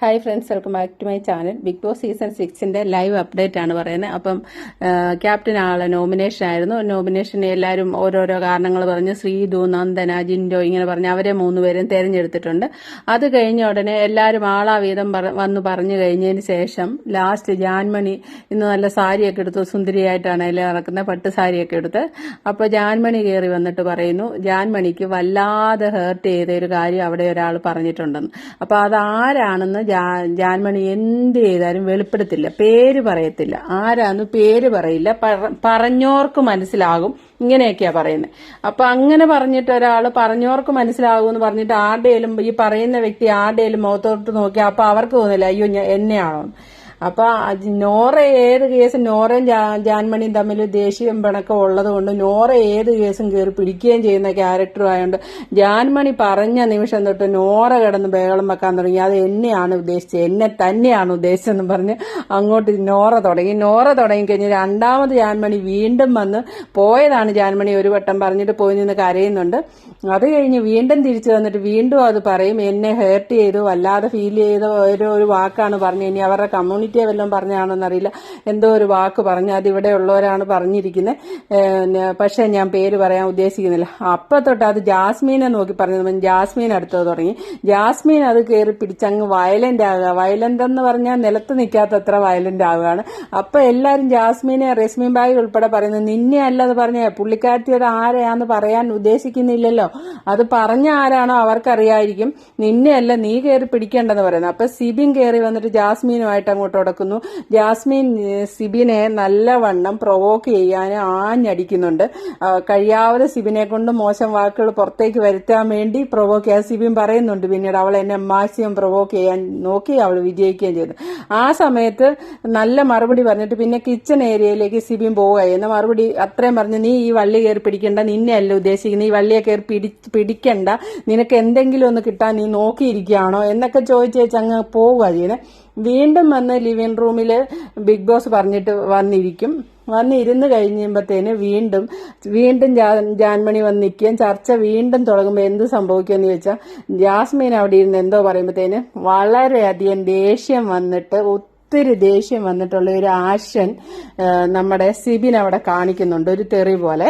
Hi friends welcome back to my channel. Big Boss season സിക്സിന്റെ live update ആണ് പറയുന്നത്. അപ്പം captain ആളെ nomination ആയിരുന്നു. നോമിനേഷൻ എല്ലാവരും ഓരോരോ കാരണങ്ങൾ പറഞ്ഞ് ശ്രീതു നന്ദന ജിൻഡോ ഇങ്ങനെ പറഞ്ഞ് അവരെ മൂന്നുപേരും തിരഞ്ഞെടുത്തിട്ടുണ്ട്. അത് കഴിഞ്ഞ ഉടനെ എല്ലാവരും ആളാ വീതം വന്ന് പറഞ്ഞു കഴിഞ്ഞതിന് ശേഷം ലാസ്റ്റ് ജാൻമണി ഇന്ന് നല്ല സാരിയൊക്കെ എടുത്തു സുന്ദരിയായിട്ടാണ് അതിൽ നടക്കുന്നത് പട്ട് സാരിയൊക്കെ എടുത്ത്. അപ്പോൾ ജാൻമണി കയറി വന്നിട്ട് പറയുന്നു ജാൻമണിക്ക് വല്ലാതെ ഹേർട്ട് ചെയ്ത ഒരു കാര്യം അവിടെ ഒരാൾ പറഞ്ഞിട്ടുണ്ടെന്ന്. അപ്പോൾ അതാരാണെന്ന് ജാ- ജാൻമണി എന്ത് ചെയ്താലും വെളിപ്പെടുത്തില്ല. പേര് പറയത്തില്ല. ആരാന്ന് പേര് പറയില്ല. പറഞ്ഞോർക്ക് മനസ്സിലാകും. ഇങ്ങനെയൊക്കെയാ പറയുന്നത് അപ്പൊ അങ്ങനെ പറഞ്ഞിട്ട് ഒരാൾ പറഞ്ഞോർക്ക് മനസ്സിലാകും എന്ന് പറഞ്ഞിട്ട് ആരുടെയും ഈ പറയുന്ന വ്യക്തി ആരുടെയും മുഖത്തോട്ട് നോക്കി അപ്പൊ അവർക്ക് തോന്നില്ല അയ്യോ എന്നെയാണോ എന്ന്. അപ്പൊ അത് നോറ ഏത് കേസ് നോറയും ജാൻമണിയും തമ്മിൽ ദേഷ്യം പിണക്കം ഉള്ളത് കൊണ്ട് നോറ ഏത് കേസും കയറി പിടിക്കുകയും ചെയ്യുന്ന ക്യാരക്ടറും ആയതുകൊണ്ട് ജാൻമണി പറഞ്ഞ നിമിഷം തൊട്ട് നോറ കിടന്ന് ബഹളം വെക്കാൻ തുടങ്ങി. അത് എന്നെയാണ് ഉദ്ദേശിച്ചത്. എന്നെ തന്നെയാണ് ഉദ്ദേശിച്ചതെന്ന് പറഞ്ഞ് അങ്ങോട്ട് നോറ തുടങ്ങി. നോറ തുടങ്ങി കഴിഞ്ഞ് രണ്ടാമത് ജാൻമണി വീണ്ടും വന്ന് പോയതാണ്. ജാൻമണി ഒരു വട്ടം പറഞ്ഞിട്ട് പോയി നിന്ന് കരയുന്നുണ്ട്. അത് കഴിഞ്ഞ് വീണ്ടും തിരിച്ചു വന്നിട്ട് വീണ്ടും അത് പറയും. എന്നെ ഹേർട്ട് ചെയ്തു. വല്ലാതെ ഫീൽ ചെയ്ത ഓരോ ഒരു വാക്കാണ് പറഞ്ഞു ഇനി അവരുടെ കമ്മ്യൂണിറ്റിയെ വല്ലതും പറഞ്ഞാണെന്നറിയില്ല എന്തോ ഒരു വാക്ക് പറഞ്ഞു അത് ഇവിടെ ഉള്ളവരാണ് പറഞ്ഞിരിക്കുന്നത് പക്ഷേ ഞാൻ പേര് പറയാൻ ഉദ്ദേശിക്കുന്നില്ല. അപ്പം തൊട്ട് അത് ജാസ്മീനെ നോക്കി പറഞ്ഞത് ജാസ്മീൻ അടുത്തത് തുടങ്ങി. ജാസ്മീൻ അത് കയറി പിടിച്ചങ്ങ് വയലന്റ് ആകുക. വയലന്റ് എന്ന് പറഞ്ഞാൽ നിലത്ത് നിൽക്കാത്തത്ര വയലന്റ് ആവുകയാണ്. അപ്പം എല്ലാവരും ജാസ്മീനെ റെസ്മീൻ ബായി ഉൾപ്പെടെ പറയുന്നത് നിന്നെ അല്ലത് പറഞ്ഞ പുള്ളിക്കാരത്തിയത് ആരെയാന്ന് പറയാൻ ഉദ്ദേശിക്കുന്നില്ലല്ലോ. അത് പറഞ്ഞ ആരാണോ അവർക്കറിയായിരിക്കും. നിന്നെ അല്ല നീ കയറി പിടിക്കേണ്ടെന്ന് പറയുന്നത്. അപ്പം സിബിൻ കയറി വന്നിട്ട് ജാസ്മീനുമായിട്ട് അങ്ങോട്ട് ഉടക്കുന്നു ജാസ്മിൻ സിബിനെ നല്ലവണ്ണം പ്രൊവോക്ക് ചെയ്യാൻ ആഞ്ഞടിക്കുന്നുണ്ട്. കഴിയാവുന്ന സിബിനെ കൊണ്ട് മോശം വാക്കുകൾ പുറത്തേക്ക് വരുത്താൻ വേണ്ടി പ്രൊവോക്ക് ചെയ്യാൻ സിബിൻ പറയുന്നുണ്ട്. പിന്നീട് അവൾ എന്നെ മാക്സിമം പ്രൊവോക്ക് ചെയ്യാൻ നോക്കി അവൾ വിജയിക്കുകയും ചെയ്തു. ആ സമയത്ത് നല്ല മറുപടി പറഞ്ഞിട്ട് പിന്നെ കിച്ചൺ ഏരിയയിലേക്ക് സിബിൻ പോവുകയായി എന്ന മറുപടി അത്രയും പറഞ്ഞു നീ ഈ വള്ളി കയറി പിടിക്കേണ്ട. നിന്നെയല്ല ഉദ്ദേശിക്കുന്നത്. ഈ വള്ളിയെ കയറി പിടി പിടിക്കണ്ട. നിനക്ക് എന്തെങ്കിലും ഒന്ന് കിട്ടാൻ നീ നോക്കിയിരിക്കുകയാണോ? എന്നൊക്കെ ചോദിച്ചേച്ച് അങ്ങ് പോവുക ചെയ്യുന്നത് വീണ്ടും വന്ന് ലിവിങ് റൂമിൽ ബിഗ് ബോസ് പറഞ്ഞിട്ട് വന്നിരിക്കും. വന്നിരുന്ന് കഴിയുമ്പോഴത്തേന് വീണ്ടും വീണ്ടും ജാൻമണി വന്ന് നിൽക്കുകയും ചർച്ച വീണ്ടും തുടങ്ങുമ്പോൾ എന്ത് സംഭവിക്കുമെന്ന് ചോദിച്ചാൽ ജാസ്മീൻ അവിടെ ഇരുന്ന് എന്തോ പറയുമ്പോഴത്തേന് വളരെയധികം ദേഷ്യം വന്നിട്ട് ഒത്തിരി ദേഷ്യം വന്നിട്ടുള്ള ഒരു ആശൻ നമ്മുടെ സിബിൻ അവിടെ കാണിക്കുന്നുണ്ട് ഒരു തെറി പോലെ.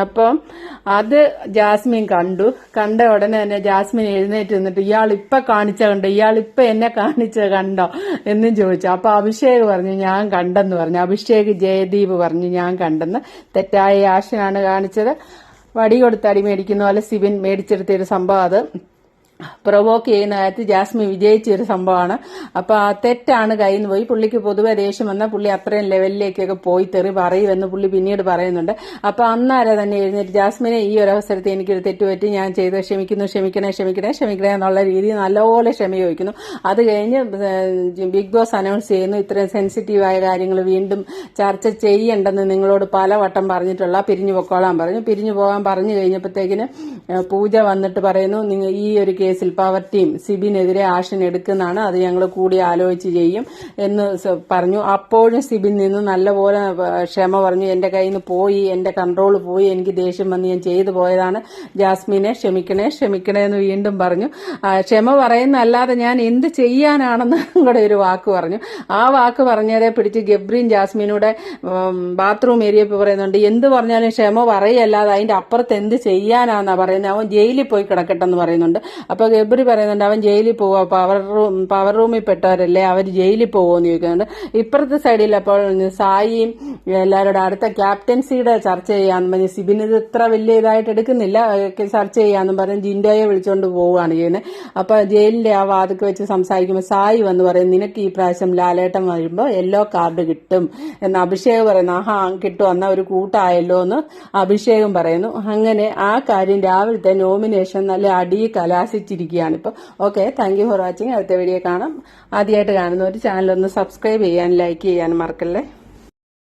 അപ്പം അത് ജാസ്മിൻ കണ്ടു. കണ്ട ഉടനെ തന്നെ ജാസ്മിൻ എഴുന്നേറ്റ് നിന്നിട്ട് ഇയാൾ ഇപ്പൊ കാണിച്ച കണ്ടോ? ഇയാൾ ഇപ്പൊ എന്നെ കാണിച്ച കണ്ടോ? എന്നും ചോദിച്ചു. അപ്പൊ അഭിഷേക് പറഞ്ഞു ഞാൻ കണ്ടെന്ന് പറഞ്ഞു. അഭിഷേക് ജയദീപ് പറഞ്ഞു ഞാൻ കണ്ടെന്ന്. തെറ്റായ ആശനാണ് കാണിച്ചത്. വടി കൊടുത്ത് അടി മേടിക്കുന്ന പോലെ സിബിൻ മേടിച്ചെടുത്തൊരു സംഭവം അത്. പ്രൊവോക്ക് ചെയ്യുന്ന കാര്യത്തിൽ ജാസ്മിൻ വിജയിച്ച ഒരു സംഭവമാണ്. അപ്പൊ ആ തെറ്റാണ് കയ്യിൽ നിന്ന് പോയി. പുള്ളിക്ക് പൊതുവെ ദേഷ്യം വന്നാൽ പുള്ളി അത്രയും ലെവലിലേക്കൊക്കെ പോയി തെറി പറയുമെന്ന് പുള്ളി പിന്നീട് പറയുന്നുണ്ട്. അപ്പൊ അന്നാരെ തന്നെ എഴുന്നേറ്റ് ജാസ്മിനെ ഈ ഒരു അവസരത്തിൽ എനിക്കൊരു തെറ്റുപറ്റി ഞാൻ ചെയ്ത് ക്ഷമിക്കുന്നു ക്ഷമിക്കണേ ക്ഷമിക്കണേ ക്ഷമിക്കണേ എന്നുള്ള രീതിയിൽ നല്ലപോലെ ക്ഷമ ചോദിക്കുന്നു. അത് കഴിഞ്ഞ് ബിഗ് ബോസ് അനൗൺസ് ചെയ്യുന്നു. ഇത്രയും സെൻസിറ്റീവായ കാര്യങ്ങൾ വീണ്ടും ചർച്ച ചെയ്യേണ്ടെന്ന് നിങ്ങളോട് പലവട്ടം പറഞ്ഞിട്ടുള്ള പിരിഞ്ഞു പൊക്കോളാൻ പറഞ്ഞു. പിരിഞ്ഞു പോകാൻ പറഞ്ഞു കഴിഞ്ഞപ്പോഴത്തേക്കിന് പൂജ വന്നിട്ട് പറയുന്നു നിങ്ങൾ ഈ ഒരു കേസിൽ ടീം സിബിനെതിരെ ആക്ഷൻ എടുക്കുന്നതാണ് അത് ഞങ്ങൾ കൂടി ആലോചിച്ച് ചെയ്യും എന്ന് പറഞ്ഞു. അപ്പോഴും സിബിൻ നിന്ന് നല്ലപോലെ ക്ഷമ പറഞ്ഞു. എന്റെ കയ്യിൽ നിന്ന് പോയി എന്റെ കൺട്രോൾ പോയി എനിക്ക് ദേഷ്യം വന്ന് ഞാൻ ചെയ്തു പോയതാണ്. ജാസ്മിനെ ക്ഷമിക്കണേ ക്ഷമിക്കണേ എന്ന് വീണ്ടും പറഞ്ഞു. ക്ഷമ പറയുന്നല്ലാതെ ഞാൻ എന്ത് ചെയ്യാനാണെന്ന് കൂടെ ഒരു വാക്ക് പറഞ്ഞു. ആ വാക്ക് പറഞ്ഞതേ പിടിച്ച് ഗബ്രീൻ ജാസ്മിനൂടെ ബാത്റൂം ഏരിയയിൽ പറയുന്നുണ്ട്. എന്ത് പറഞ്ഞാലും ക്ഷമ പറയല്ലാതെ അതിന്റെ അപ്പുറത്ത് എന്ത് ചെയ്യാനാന്നാ പറയുന്നത് അവൻ ജയിലിൽ പോയി കിടക്കട്ടെന്ന് പറയുന്നുണ്ട്. അപ്പൊ ഗബ്രി പറയുന്നുണ്ട് അവൻ ജയിലിൽ പോവാ പവർ റൂം പവർ റൂമിൽ പെട്ടവരല്ലേ അവർ ജയിലിൽ പോകുമെന്ന് ചോദിക്കുന്നുണ്ട്. ഇപ്പുറത്തെ സൈഡിൽ അപ്പോൾ സായിയും എല്ലാവരോടും അടുത്ത ക്യാപ്റ്റൻസിയുടെ ചർച്ച ചെയ്യാന്ന് പറഞ്ഞ് സിബിൻ ഇത് ഇത്ര വലിയ ഇതായിട്ട് എടുക്കുന്നില്ല ചർച്ച ചെയ്യാന്നും പറഞ്ഞ് ജിൻഡോയെ വിളിച്ചുകൊണ്ട് പോവുകയാണ് ചെയ്യുന്നത് അപ്പൊ ജയിലിന്റെ ആ വാതിക്ക് വെച്ച് സംസാരിക്കുമ്പോൾ സായി വന്ന് പറയും നിനക്ക് ഈ പ്രാവശ്യം ലാലേട്ടം വരുമ്പോൾ യെല്ലോ കാർഡ് കിട്ടും. എന്ന് അഭിഷേക് പറയുന്നു ആഹാ കിട്ടും എന്നാ ഒരു കൂട്ടായല്ലോ എന്ന് അഭിഷേകം പറയുന്നു. അങ്ങനെ ആ കാര്യം രാവിലത്തെ നോമിനേഷൻ നല്ല അടി കലാശിച്ചിരിക്കുകയാണ് ഇപ്പൊ ഓക്കെ താങ്ക് ഫോർ വാച്ചിങ് അടുത്ത വീഡിയോ കാണാം. ആദ്യമായിട്ട് കാണുന്നവർ ഒന്ന് സബ്സ്ക്രൈബ് ചെയ്യാൻ ലൈക്ക് ചെയ്യാൻ മറക്കല്ലേ?